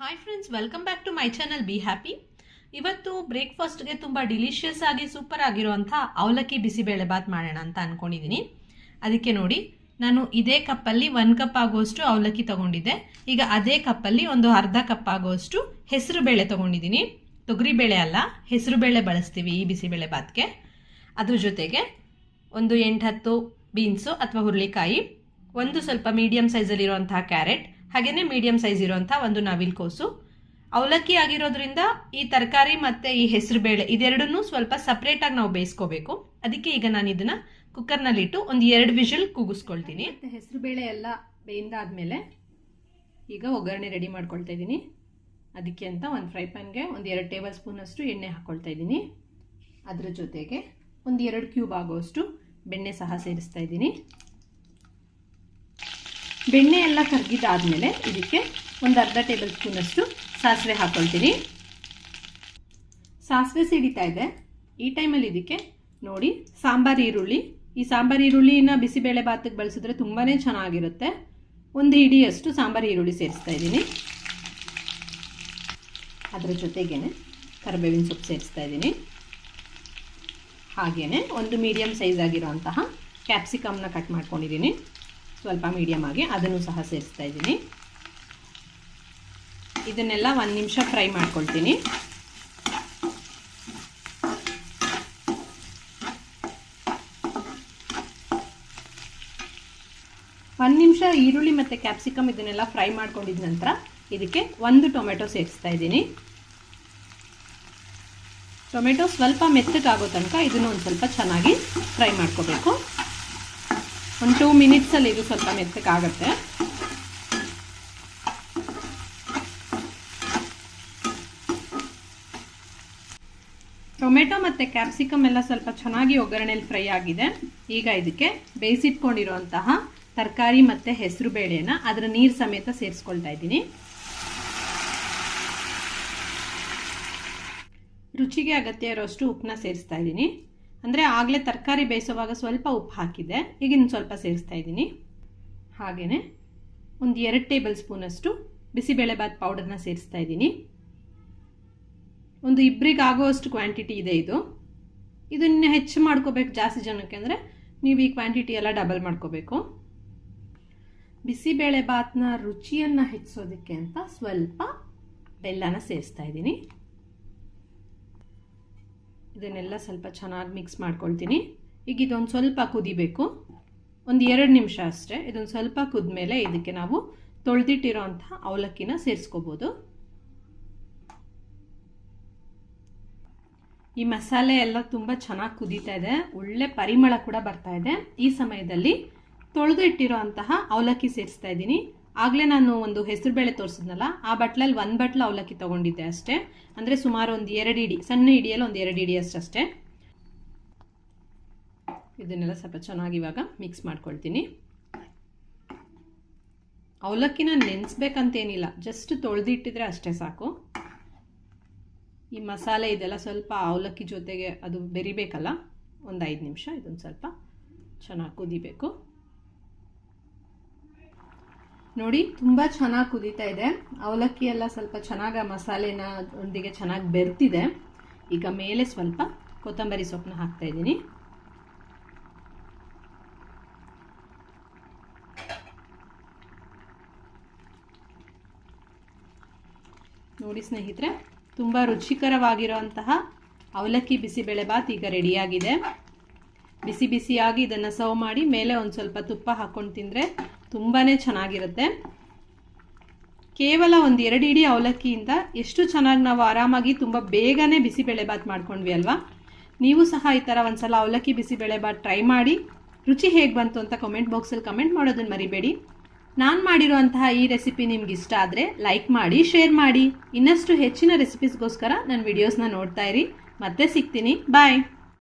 Hi friends welcome back to my channel be happy ಇವತ್ತು ಬ್ರೇಕ್ಫಾಸ್ಟ್ಗೆ ತುಂಬ ಡಿಲಿಷಿಯಸ್ ಆಗಿ ಸೂಪರ್ ಆಗಿರುವಂಥ ಅವಲಕ್ಕಿ ಬಿಸಿಬೇಳೆ ಬಾತ್ ಮಾಡೋಣ ಅಂತ ಅಂದ್ಕೊಂಡಿದ್ದೀನಿ ಅದಕ್ಕೆ ನೋಡಿ, ನಾನು ಇದೇ ಕಪ್ಪಲ್ಲಿ ಒನ್ ಕಪ್ ಆಗುವಷ್ಟು ಅವಲಕ್ಕಿ ತಗೊಂಡಿದ್ದೆ. ಈಗ ಅದೇ ಕಪ್ಪಲ್ಲಿ ಒಂದು ಅರ್ಧ ಕಪ್ ಆಗುವಷ್ಟು ಹೆಸರು ಬೇಳೆ ತಗೊಂಡಿದ್ದೀನಿ ತೊಗರಿಬೇಳೆ ಅಲ್ಲ, ಹೆಸರು ಬೇಳೆ ಬಳಸ್ತೀವಿ ಈ ಬಿಸಿಬೇಳೆ ಬಾತ್ಗೆ. ಅದ್ರ ಜೊತೆಗೆ ಒಂದು ಎಂಟು ಹತ್ತು ಬೀನ್ಸು ಅಥವಾ ಹುರುಳಿಕಾಯಿ, ಒಂದು ಸ್ವಲ್ಪ ಮೀಡಿಯಮ್ ಸೈಜಲ್ಲಿರುವಂತಹ ಕ್ಯಾರೆಟ್ ಹಾಗೆಯೇ ಮೀಡಿಯಮ್ ಸೈಜ್ ಇರುವಂಥ ಒಂದು ನವಿಲ್ ಕೋಸು. ಅವಲಕ್ಕಿ ಆಗಿರೋದ್ರಿಂದ ಈ ತರಕಾರಿ ಮತ್ತು ಈ ಹೆಸರುಬೇಳೆ ಇದೆರಡನ್ನೂ ಸ್ವಲ್ಪ ಸಪ್ರೇಟಾಗಿ ನಾವು ಬೇಯಿಸ್ಕೋಬೇಕು. ಅದಕ್ಕೆ ಈಗ ನಾನು ಇದನ್ನು ಕುಕ್ಕರ್ನಲ್ಲಿಟ್ಟು ಒಂದು ಎರಡು ವಿಷಲ್ ಕೂಗಿಸ್ಕೊಳ್ತೀನಿ. ಹೆಸರುಬೇಳೆ ಹೆಸರು ಬೇಳೆ ಎಲ್ಲ ಬೇಯಿಂದಾದ್ಮೇಲೆ ಈಗ ಒಗ್ಗರಣೆ ರೆಡಿ ಮಾಡ್ಕೊಳ್ತಾ ಇದ್ದೀನಿ. ಅದಕ್ಕೆ ಅಂತ ಒಂದು ಫ್ರೈ ಪ್ಯಾನ್ಗೆ ಒಂದು ಎರಡು ಟೇಬಲ್ ಸ್ಪೂನಷ್ಟು ಎಣ್ಣೆ ಹಾಕ್ಕೊಳ್ತಾ ಇದ್ದೀನಿ. ಅದರ ಜೊತೆಗೆ ಒಂದು ಎರಡು ಕ್ಯೂಬ್ ಆಗೋಷ್ಟು ಬೆಣ್ಣೆ ಸಹ ಸೇರಿಸ್ತಾ ಇದ್ದೀನಿ. ಬೆಣ್ಣೆ ಎಲ್ಲ ಕರಗಿದಾದ್ಮೇಲೆ ಇದಕ್ಕೆ ಒಂದು ಅರ್ಧ ಟೇಬಲ್ ಸ್ಪೂನಷ್ಟು ಸಾಸಿವೆ ಹಾಕ್ಕೊಳ್ತೀನಿ ಸಾಸಿವೆ ಸಿಡಿತಾ ಇದೆ. ಈ ಟೈಮಲ್ಲಿ ಇದಕ್ಕೆ ನೋಡಿ, ಸಾಂಬಾರು ಈರುಳ್ಳಿ. ಈ ಸಾಂಬಾರು ಈರುಳ್ಳಿನ ಬಿಸಿಬೇಳೆ ಭಾತಕ್ಕೆ ಬಳಸಿದ್ರೆ ತುಂಬಾ ಚೆನ್ನಾಗಿರುತ್ತೆ. ಒಂದು ಹಿಡಿಯಷ್ಟು ಸಾಂಬಾರು ಈರುಳ್ಳಿ ಸೇರಿಸ್ತಾ ಇದ್ದೀನಿ. ಅದರ ಜೊತೆಗೇನೆ ಕರಿಬೇವಿನ ಸೊಪ್ಪು ಸೇರಿಸ್ತಾ ಇದ್ದೀನಿ. ಹಾಗೆಯೇ ಒಂದು ಮೀಡಿಯಮ್ ಸೈಜ್ ಆಗಿರೋಂತಹ ಕ್ಯಾಪ್ಸಿಕಮ್ನ ಕಟ್ ಮಾಡ್ಕೊಂಡಿದ್ದೀನಿ. ಸ್ವಲ್ಪ ಮೀಡಿಯಮ್ ಆಗಿ ಅದನ್ನು ಸಹ ಸೇರಿಸ್ತಾ ಇದ್ದೀನಿ. ಇದನ್ನೆಲ್ಲ ಒಂದು ನಿಮಿಷ ಫ್ರೈ ಮಾಡ್ಕೊಳ್ತೀನಿ. ಒಂದು ನಿಮಿಷ ಈರುಳ್ಳಿ ಮತ್ತು ಕ್ಯಾಪ್ಸಿಕಮ್ ಇದನ್ನೆಲ್ಲ ಫ್ರೈ ಮಾಡ್ಕೊಂಡಿದ ನಂತರ ಇದಕ್ಕೆ ಒಂದು ಟೊಮೆಟೊ ಸೇರಿಸ್ತಾ ಇದ್ದೀನಿ. ಟೊಮೆಟೊ ಸ್ವಲ್ಪ ಮೆತ್ತಗಾಗೋ ತನಕ ಇದನ್ನು ಒಂದು ಸ್ವಲ್ಪ ಚೆನ್ನಾಗಿ ಫ್ರೈ ಮಾಡ್ಕೋಬೇಕು. ಒಂದು ಟೂ ಮಿನಿಟ್ಸಲ್ಲಿ ಇದು ಸ್ವಲ್ಪ ಮೆತ್ತಕ್ಕಾಗತ್ತೆ ಟೊಮೆಟೊ ಮತ್ತು ಕ್ಯಾಪ್ಸಿಕಮ್ ಎಲ್ಲ ಸ್ವಲ್ಪ ಚೆನ್ನಾಗಿ ಒಗ್ಗರಣೆಯಲ್ಲಿ ಫ್ರೈ ಆಗಿದೆ. ಈಗ ಇದಕ್ಕೆ ಬೇಯಿಸಿಟ್ಕೊಂಡಿರುವಂತಹ ತರಕಾರಿ ಮತ್ತು ಹೆಸರು ಬೇಳೆನ ಅದರ ನೀರು ಸಮೇತ ಸೇರಿಸ್ಕೊಳ್ತಾ ಇದ್ದೀನಿ. ರುಚಿಗೆ ಅಗತ್ಯ ಇರೋಷ್ಟು ಉಪ್ಪನ್ನ ಸೇರಿಸ್ತಾ ಇದ್ದೀನಿ. ಅಂದರೆ ಆಗಲೇ ತರಕಾರಿ ಬೇಯಿಸುವಾಗ ಸ್ವಲ್ಪ ಉಪ್ಪು ಹಾಕಿದ್ದೆ ಈಗ ಇನ್ನು ಸ್ವಲ್ಪ ಸೇರಿಸ್ತಾ ಇದ್ದೀನಿ. ಹಾಗೆಯೇ ಒಂದು ಎರಡು ಟೇಬಲ್ ಸ್ಪೂನಷ್ಟು ಬಿಸಿಬೇಳೆಬಾತ್ ಪೌಡರ್ನ ಸೇರಿಸ್ತಾ ಇದ್ದೀನಿ. ಒಂದು ಇಬ್ಬರಿಗೆ ಆಗೋವಷ್ಟು ಕ್ವಾಂಟಿಟಿ ಇದೆ ಇದು. ಇದನ್ನು ಹೆಚ್ಚು ಮಾಡ್ಕೋಬೇಕು ಜಾಸ್ತಿ ಜನಕ್ಕೆ ಅಂದರೆ ನೀವು ಈ ಕ್ವಾಂಟಿಟಿ ಎಲ್ಲ ಡಬಲ್ ಮಾಡ್ಕೋಬೇಕು. ಬಿಸಿಬೇಳೆ ಬಾತ್ನ ರುಚಿಯನ್ನು ಹೆಚ್ಚಿಸೋದಕ್ಕೆ ಅಂತ ಸ್ವಲ್ಪ ಬೆಲ್ಲನ ಸೇರಿಸ್ತಾ ಇದ್ದೀನಿ. ಇದನ್ನೆಲ್ಲ ಸ್ವಲ್ಪ ಚೆನ್ನಾಗಿ ಮಿಕ್ಸ್ ಮಾಡ್ಕೊಳ್ತೀನಿ. ಈಗ ಇದೊಂದು ಸ್ವಲ್ಪ ಕುದಿಬೇಕು. ಒಂದು ಎರಡು ನಿಮಿಷ ಅಷ್ಟೇ. ಇದೊಂದು ಸ್ವಲ್ಪ ಕುದ್ಮೇಲೆ ಇದಕ್ಕೆ ನಾವು ತೊಳೆದಿಟ್ಟಿರೋ ಅಂಥ ಅವಲಕ್ಕಿನ ಸೇರಿಸ್ಕೋಬೋದು. ಈ ಮಸಾಲೆ ಎಲ್ಲ ತುಂಬ ಚೆನ್ನಾಗಿ ಕುದೀತಾ ಇದೆ. ಒಳ್ಳೆ ಪರಿಮಳ ಕೂಡ ಬರ್ತಾ ಇದೆ. ಈ ಸಮಯದಲ್ಲಿ ತೊಳೆದು ಇಟ್ಟಿರೋ ಅಂತಹ ಅವಲಕ್ಕಿ ಸೇರಿಸ್ತಾ ಇದ್ದೀನಿ. ಆಗಲೇ ನಾನು ಒಂದು ಹೆಸರು ಬೇಳೆ ತೋರಿಸಿದ್ನಲ್ಲ, ಆ ಬಟ್ಲಲ್ಲಿ ಒಂದು ಬಟ್ಲು ಅವಲಕ್ಕಿ ತೊಗೊಂಡಿದ್ದೆ ಅಷ್ಟೇ. ಅಂದರೆ ಸುಮಾರು ಒಂದು ಎರಡು ಇಡಿ, ಸಣ್ಣ ಇಡಿಯಲ್ಲಿ ಒಂದು ಎರಡು ಇಡಿ ಅಷ್ಟೇ ಇದನ್ನೆಲ್ಲ ಸ್ವಲ್ಪ ಚೆನ್ನಾಗಿ ಇವಾಗ ಮಿಕ್ಸ್ ಮಾಡ್ಕೊಳ್ತೀನಿ. ಅವಲಕ್ಕಿನ ನೆನೆಸ್ಬೇಕಂತೇನಿಲ್ಲ ಜಸ್ಟ್ ತೊಳೆದಿಟ್ಟಿದ್ರೆ ಅಷ್ಟೇ ಸಾಕು. ಈ ಮಸಾಲೆ ಇದೆಲ್ಲ ಸ್ವಲ್ಪ ಅವಲಕ್ಕಿ ಜೊತೆಗೆ ಅದು ಬೆರಿಬೇಕಲ್ಲ, ಒಂದು ಐದು ನಿಮಿಷ, ಇದೊಂದು ಸ್ವಲ್ಪ ಚೆನ್ನಾಗಿ ಕುದಿಬೇಕು. ನೋಡಿ, ತುಂಬ ಚೆನ್ನಾಗಿ ಕುದೀತಾ ಇದೆ. ಅವಲಕ್ಕಿ ಎಲ್ಲ ಸ್ವಲ್ಪ ಚೆನ್ನಾಗಿ ಮಸಾಲೆನ ಒಂದಿಗೆ ಚೆನ್ನಾಗಿ ಬೆರ್ತಿದೆ. ಈಗ ಮೇಲೆ ಸ್ವಲ್ಪ ಕೊತ್ತಂಬರಿ ಸೊಪ್ಪನ್ನ ಹಾಕ್ತಾ ಇದ್ದೀನಿ. ನೋಡಿ ಸ್ನೇಹಿತರೆ, ತುಂಬ ರುಚಿಕರವಾಗಿರುವಂತಹ ಅವಲಕ್ಕಿ ಬಿಸಿಬೇಳೆ ಬಾತ್ ಈಗ ರೆಡಿಯಾಗಿದೆ. ಬಿಸಿ ಬಿಸಿಯಾಗಿ ಇದನ್ನು ಸರ್ವ್ ಮಾಡಿ, ಮೇಲೆ ಒಂದು ಸ್ವಲ್ಪ ತುಪ್ಪ ಹಾಕ್ಕೊಂಡು ತಿಂದರೆ ತುಂಬಾ ಚೆನ್ನಾಗಿರುತ್ತೆ. ಕೇವಲ ಒಂದು ಎರಡು ಇಡೀ ಅವಲಕ್ಕಿಯಿಂದ ಎಷ್ಟು ಚೆನ್ನಾಗಿ ನಾವು ಆರಾಮಾಗಿ ತುಂಬ ಬೇಗನೆ ಬಿಸಿಬೇಳೆಬಾತ್ ಮಾಡ್ಕೊಂಡ್ವಿ ಅಲ್ವಾ? ನೀವು ಸಹ ಈ ಥರ ಒಂದು ಸಲ ಅವಲಕ್ಕಿ ಬಿಸಿಬೇಳೆಬಾತ್ ಟ್ರೈ ಮಾಡಿ. ರುಚಿ ಹೇಗೆ ಬಂತು ಅಂತ ಕಮೆಂಟ್ ಬಾಕ್ಸಲ್ಲಿ ಕಮೆಂಟ್ ಮಾಡೋದನ್ನು ಮರಿಬೇಡಿ. ನಾನು ಮಾಡಿರುವಂತಹ ಈ ರೆಸಿಪಿ ನಿಮ್ಗೆ ಇಷ್ಟ ಆದರೆ ಲೈಕ್ ಮಾಡಿ ಶೇರ್ ಮಾಡಿ. ಇನ್ನಷ್ಟು ಹೆಚ್ಚಿನ ರೆಸಿಪೀಸ್ಗೋಸ್ಕರ ನನ್ನ ವಿಡಿಯೋಸ್ನ ನೋಡ್ತಾ ಇರಿ. ಮತ್ತೆ ಸಿಗ್ತೀನಿ. ಬಾಯ್